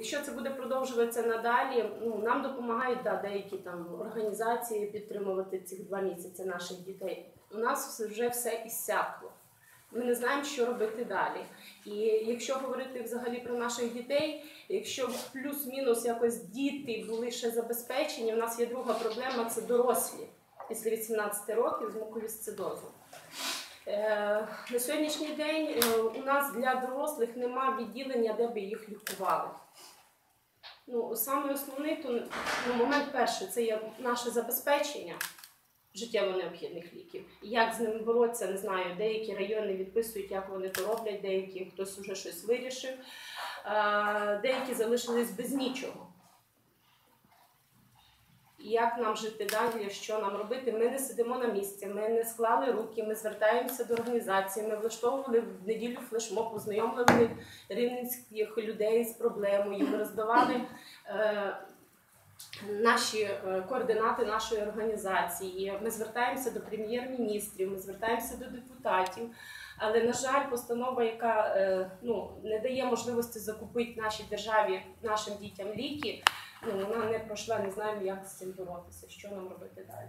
якщо це буде продовжуватися надалі, ну нам допомагають да, деякі там організації підтримувати цих два місяці наших дітей. У нас вже все іссякло. Ми не знаємо, що робити далі. І якщо говорити взагалі про наших дітей, якщо плюс-мінус якось діти були ще забезпечені, у нас є друга проблема це дорослі після 18 років з муковісцидозом. Е, На сьогоднішній день е, у нас для дорослих нема відділення, де би їх лікували. Ну, саме основний то, ну, момент перший це є наше забезпечення життєво необхідних ліків. І як з ними боротися, не знаю. Деякі райони відписують, як вони то роблять, деякі хтось вже щось вирішив, е, деякі залишились без нічого. Як нам жити далі, що нам робити? Ми не сидимо на місці, ми не склали руки, ми звертаємося до організації. Ми влаштовували в неділю флешмоб, ознайомили рівненських людей з проблемою. Ми роздавали е, наші е, координати нашої організації. Ми звертаємося до прем'єр-міністрів, ми звертаємося до депутатів. Але на жаль, постанова, яка е, ну не дає можливості закупити нашій державі нашим дітям ліки, ну вона не пройшла. Не знаємо, як з цим боротися, що нам робити далі.